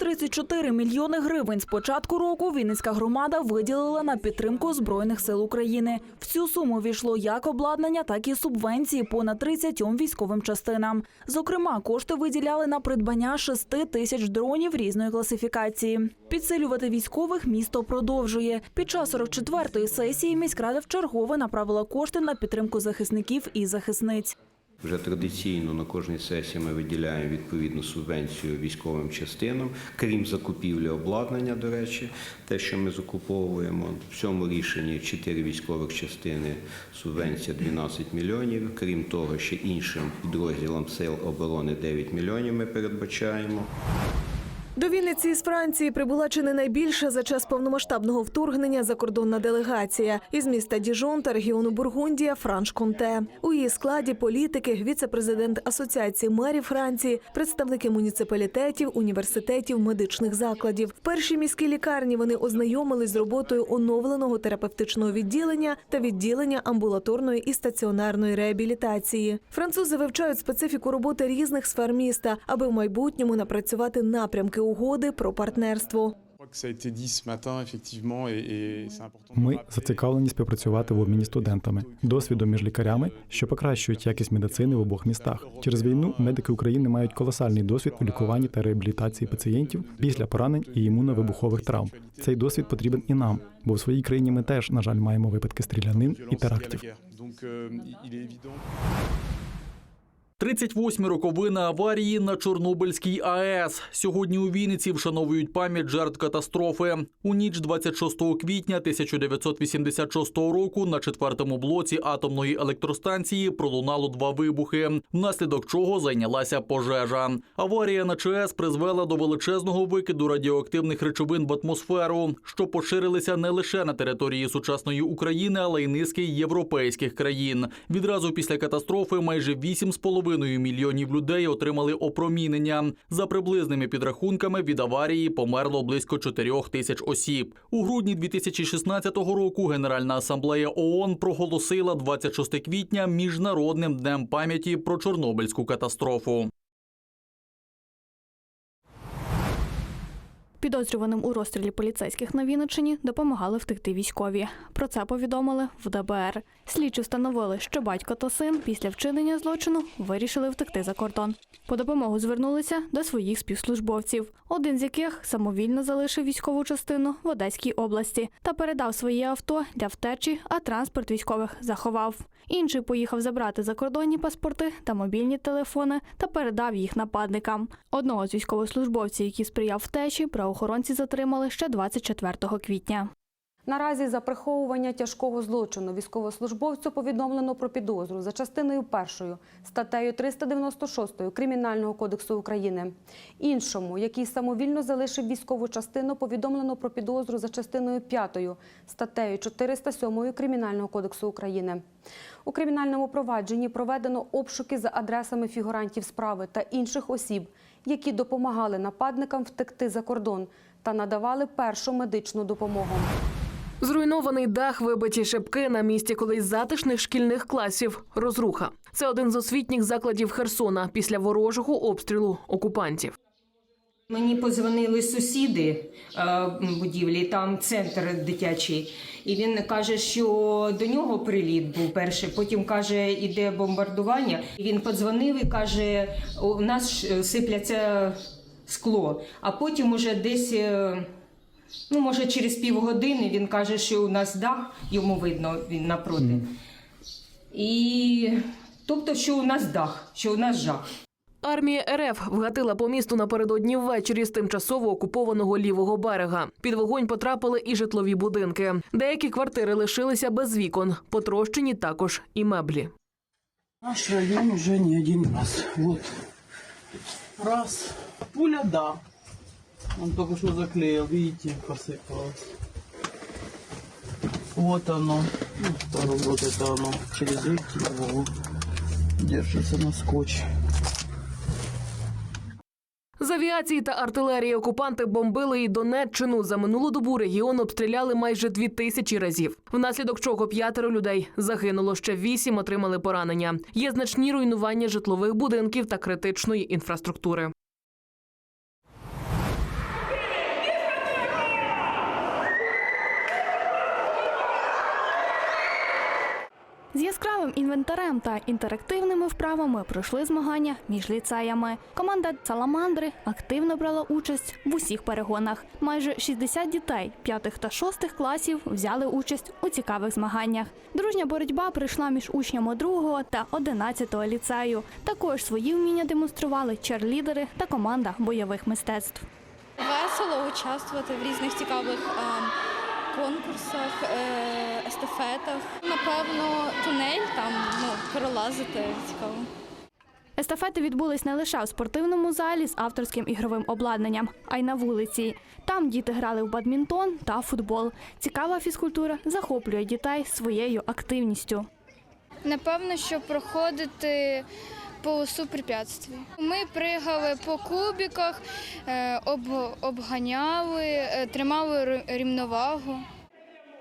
134 мільйони гривень з початку року Вінницька громада виділила на підтримку Збройних сил України. В цю суму війшло як обладнання, так і субвенції понад 30 військовим частинам. Зокрема, кошти виділяли на придбання 6 тисяч дронів різної класифікації. Підсилювати військових місто продовжує. Під час 44-ї сесії міськрада вчергове направила кошти на підтримку захисників і захисниць. Вже традиційно на кожній сесії ми виділяємо відповідну субвенцію військовим частинам, крім закупівлі обладнання, до речі, те, що ми закуповуємо. В цьому рішенні 4 військових частини, субвенція 12 мільйонів. Крім того, ще іншим підрозділам сил оборони 9 мільйонів ми передбачаємо. До Вінниці з Франції прибула чи не найбільша за час повномасштабного вторгнення закордонна делегація із міста Діжон та регіону Бургундія Франш Конте. У її складі політики, віце-президент Асоціації мерів Франції, представники муніципалітетів, університетів, медичних закладів. В першій міській лікарні вони ознайомились з роботою оновленого терапевтичного відділення та відділення амбулаторної і стаціонарної реабілітації. Французи вивчають специфіку роботи різних сфер міста, аби в майбутньому напрацювати напрямки угоди про партнерство. Ми зацікавлені співпрацювати в обміні студентами, досвідом між лікарями, що покращують якість медицини в обох містах. Через війну медики України мають колосальний досвід у лікуванні та реабілітації пацієнтів після поранень і імуновибухових травм. Цей досвід потрібен і нам, бо в своїй країні ми теж, на жаль, маємо випадки стрілянин і терактів. 38 роковина аварії на Чорнобильській АЕС. Сьогодні у Вінниці вшановують пам'ять жертв катастрофи. У ніч 26 квітня 1986 року на четвертому блоці атомної електростанції пролунало два вибухи, внаслідок чого зайнялася пожежа. Аварія на ЧАЕС призвела до величезного викиду радіоактивних речовин в атмосферу, що поширилися не лише на території сучасної України, але й низки європейських країн. Відразу після катастрофи майже 8,5 мільйонів людей отримали опромінення. За приблизними підрахунками від аварії померло близько 4 тисяч осіб. У грудні 2016 року Генеральна асамблея ООН проголосила 26 квітня міжнародним днем пам'яті про Чорнобильську катастрофу. Підозрюваним у розстрілі поліцейських на Вінниччині допомагали втекти військові. Про це повідомили в ДБР. Слідчі встановили, що батько та син після вчинення злочину вирішили втекти за кордон. По допомогу звернулися до своїх співслужбовців, один з яких самовільно залишив військову частину в Одеській області та передав своє авто для втечі, а транспорт військових заховав. Інший поїхав забрати закордонні паспорти та мобільні телефони та передав їх нападникам. Одного з військовослужбовців, який сприяв втечі, правоохоронці затримали ще 24 квітня. Наразі за приховування тяжкого злочину військовослужбовцю повідомлено про підозру за частиною першою статтею 396 Кримінального кодексу України. Іншому, який самовільно залишив військову частину, повідомлено про підозру за частиною п'ятою статтею 407 Кримінального кодексу України. У кримінальному провадженні проведено обшуки за адресами фігурантів справи та інших осіб, які допомагали нападникам втекти за кордон та надавали першу медичну допомогу. Зруйнований дах, вибиті шибки на місці колись затишних шкільних класів. Розруха. Це один з освітніх закладів Херсона після ворожого обстрілу окупантів. Мені подзвонили сусіди е, будівлі, там центр дитячий, і він каже, що до нього приліт був перший. Потім каже, іде бомбардування. І Він подзвонив і каже: у нас сипляться скло. А потім уже десь. е, Ну, може, через півгодини він каже, що у нас дах, йому видно він напроти. І тобто, що у нас дах, що у нас жах. Армія РФ вгатила по місту напередодні ввечері з тимчасово окупованого лівого берега. Під вогонь потрапили і житлові будинки. Деякі квартири лишилися без вікон, потрощені також і меблі. Наш район уже не один раз. Вот. Раз. Пуля, да. Он только что заклеил, видите, посыпалось. Вот оно. Ну, второе, вот это оно. Через эти его держится на скотч. Авіації та артилерії окупанти бомбили і Донеччину. За минулу добу регіон обстріляли майже дві тисячі разів. Внаслідок чого п'ятеро людей загинуло. Ще вісім отримали поранення. Є значні руйнування житлових будинків та критичної інфраструктури. З яскравим інвентарем та інтерактивними вправами пройшли змагання між ліцеями. Команда Саламандри активно брала участь в усіх перегонах. Майже 60 дітей п'ятих та шостих класів взяли участь у цікавих змаганнях. Дружня боротьба прийшла між учнями другого та 11 ліцею. Також свої вміння демонстрували черлідери та команда бойових мистецтв. Весело участвувати в різних цікавих е, конкурсах, е, естафетах. Напевно, тунель там ну, перелазити цікаво. Естафети відбулись не лише в спортивному залі з авторським ігровим обладнанням, а й на вулиці. Там діти грали в бадмінтон та футбол. Цікава фізкультура захоплює дітей своєю активністю. Напевно, що проходити полосу препятствий. Ми пригали по кубіках, е, об- обганяли, е, тримали рівновагу.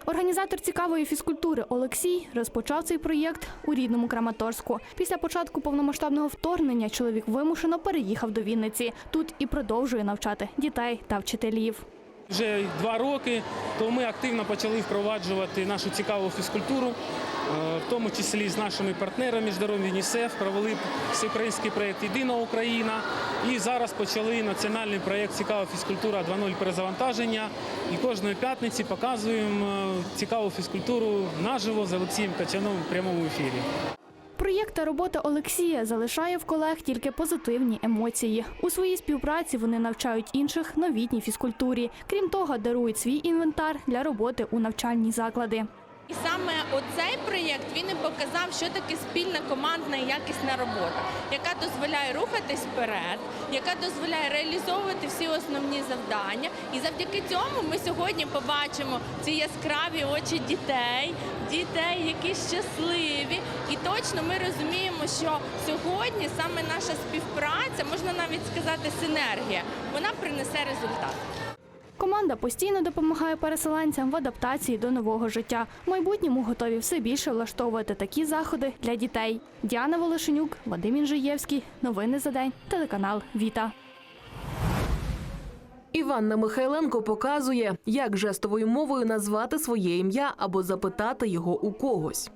Організатор цікавої фізкультури Олексій розпочав цей проєкт у рідному Краматорську. Після початку повномасштабного вторгнення чоловік вимушено переїхав до Вінниці. Тут і продовжує навчати дітей та вчителів. Вже два роки, то ми активно почали впроваджувати нашу цікаву фізкультуру, е, в тому числі з нашими партнерами міжнародним ЮНІСЕФ, провели всеукраїнський проєкт Єдина Україна. І зараз почали національний проєкт Цікава фізкультура 2.0 перезавантаження. І кожної п'ятниці показуємо е, цікаву фізкультуру наживо з Олексієм Качановим в прямому ефірі. Проєкт та робота Олексія залишає в колег тільки позитивні емоції. У своїй співпраці вони навчають інших новітній фізкультурі. Крім того, дарують свій інвентар для роботи у навчальні заклади. І саме оцей проєкт він і показав, що таке спільна командна і якісна робота, яка дозволяє рухатись вперед, яка дозволяє реалізовувати всі основні завдання. І завдяки цьому ми сьогодні побачимо ці яскраві очі дітей, дітей, які щасливі. І точно ми розуміємо, що сьогодні саме наша співпраця, можна навіть сказати, синергія, вона принесе результат. Команда постійно допомагає переселенцям в адаптації до нового життя. В майбутньому готові все більше влаштовувати такі заходи для дітей. Діана Волошенюк, Вадим Інжиєвський. Новини за день. Телеканал Віта. Іванна Михайленко показує, як жестовою мовою назвати своє ім'я або запитати його у когось.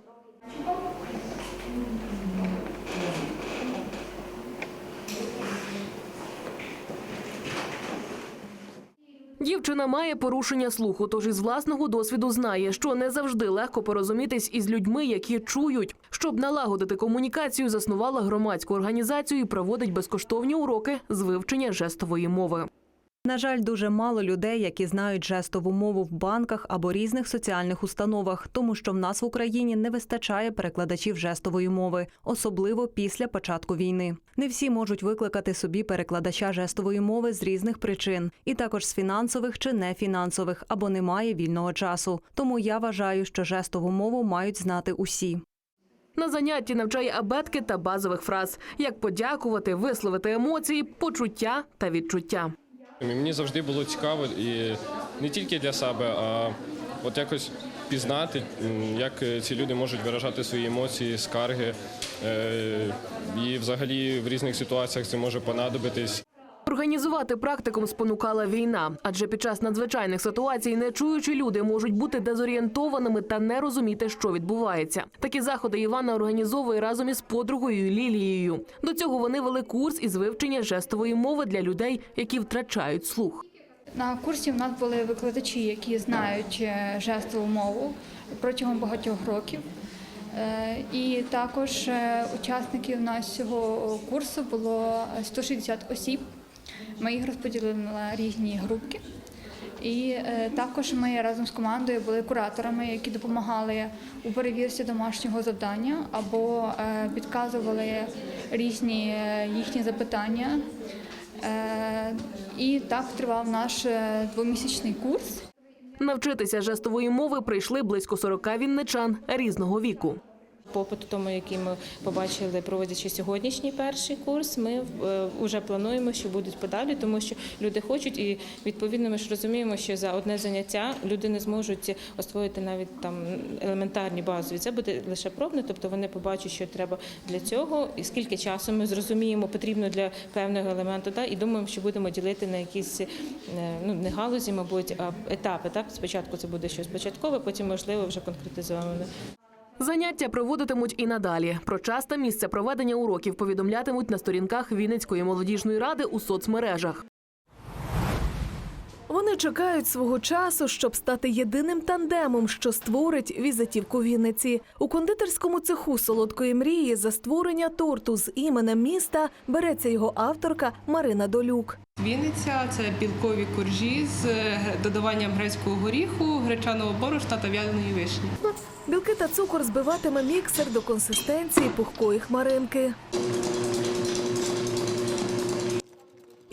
Дівчина має порушення слуху, тож із власного досвіду знає, що не завжди легко порозумітись із людьми, які чують. Щоб налагодити комунікацію, заснувала громадську організацію і проводить безкоштовні уроки з вивчення жестової мови. На жаль, дуже мало людей, які знають жестову мову в банках або різних соціальних установах, тому що в нас в Україні не вистачає перекладачів жестової мови, особливо після початку війни. Не всі можуть викликати собі перекладача жестової мови з різних причин, і також з фінансових чи нефінансових, або немає вільного часу. Тому я вважаю, що жестову мову мають знати усі. На занятті навчає абетки та базових фраз, як подякувати, висловити емоції, почуття та відчуття. Мені завжди було цікаво і не тільки для себе, а от якось пізнати, як ці люди можуть виражати свої емоції, скарги. Е, І взагалі в різних ситуаціях це може понадобитись. Організувати практикум спонукала війна, адже під час надзвичайних ситуацій нечуючі люди можуть бути дезорієнтованими та не розуміти, що відбувається. Такі заходи Івана організовує разом із подругою Лілією. До цього вони вели курс із вивчення жестової мови для людей, які втрачають слух. На курсі в нас були викладачі, які знають е, жестову мову протягом багатьох років. Е, І також е, учасників нашого курсу було 160 осіб. Ми їх розподілили на різні групки. І е, також ми разом з командою були кураторами, які допомагали у перевірці домашнього завдання або е, підказували різні е, їхні запитання. І так тривав наш двомісячний курс. Навчитися жестової мови прийшли близько 40 вінничан різного віку. Попиту тому, який ми побачили, проводячи сьогоднішній перший курс, ми вже плануємо, що будуть подалі, тому що люди хочуть, і відповідно ми ж розуміємо, що за одне заняття люди не зможуть освоїти навіть там елементарні базові. Це буде лише пробне, тобто вони побачать, що треба для цього, і скільки часу ми зрозуміємо, потрібно для певного елементу. Да, і думаємо, що будемо ділити на якісь е, ну не галузі, мабуть, а етапи. Так, спочатку це буде щось початкове, потім можливо вже конкретизоване. Заняття проводитимуть і надалі. Про час та місце проведення уроків повідомлятимуть на сторінках Вінницької молодіжної ради у соцмережах. Вони чекають свого часу, щоб стати єдиним тандемом, що створить візитівку Вінниці. У кондитерському цеху солодкої мрії за створення торту з іменем міста береться його авторка Марина Долюк. Вінниця це білкові коржі з е, додаванням грецького горіху, гречаного борошна та в'яленої вишні. Білки та цукор збиватиме міксер до консистенції пухкої хмаринки.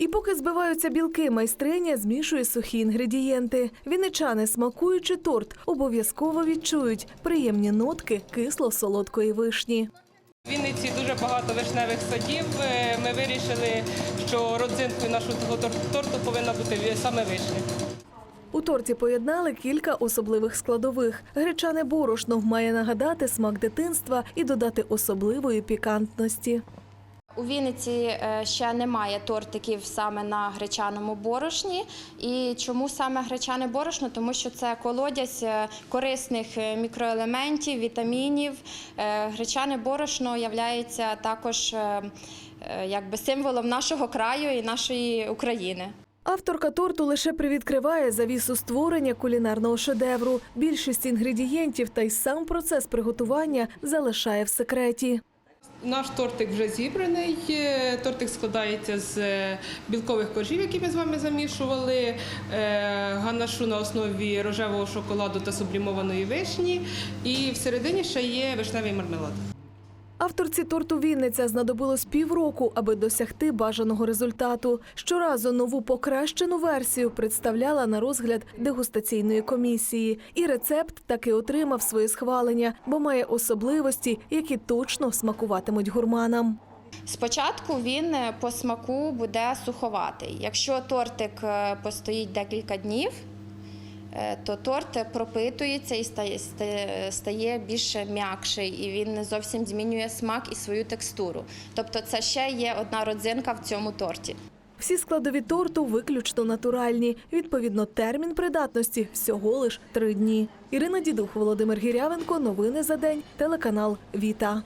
І поки збиваються білки, майстриня змішує сухі інгредієнти. Вінничани, смакуючи торт, обов'язково відчують приємні нотки кисло-солодкої вишні. В Вінниці дуже багато вишневих садів. Е, Ми вирішили, що родзинкою нашого торту повинна бути саме вишня. У торті поєднали кілька особливих складових. Гречане борошно має нагадати смак дитинства і додати особливої пікантності. У Вінниці е, ще немає тортиків саме на гречаному борошні. І чому саме гречане борошно? Тому що це колодязь е, корисних е, мікроелементів, вітамінів. Гречане борошно є також якби символом нашого краю і нашої України. Авторка торту лише привідкриває завісу створення кулінарного шедевру. Більшість інгредієнтів та й сам процес приготування залишає в секреті. Наш тортик вже зібраний. Е, Тортик складається з е, білкових коржів, які ми з вами замішували, е, ганашу на основі рожевого шоколаду та сублімованої вишні. І всередині ще є вишневий мармелад. Авторці торту Вінниця знадобилось півроку, аби досягти бажаного результату. Щоразу нову покращену версію представляла на розгляд дегустаційної комісії. І рецепт таки отримав своє схвалення, бо має особливості, які точно смакуватимуть гурманам. Спочатку він е, по смаку буде суховатий. Якщо тортик е, постоїть декілька днів, то торт пропитується і стає, стає- стає більш м'якший, і він не зовсім змінює смак і свою текстуру. Тобто, це ще є одна родзинка в цьому торті. Всі складові торту виключно натуральні. Відповідно, термін придатності всього лиш три дні. Ірина Дідух, Володимир Гірявенко. Новини за день. Телеканал Віта.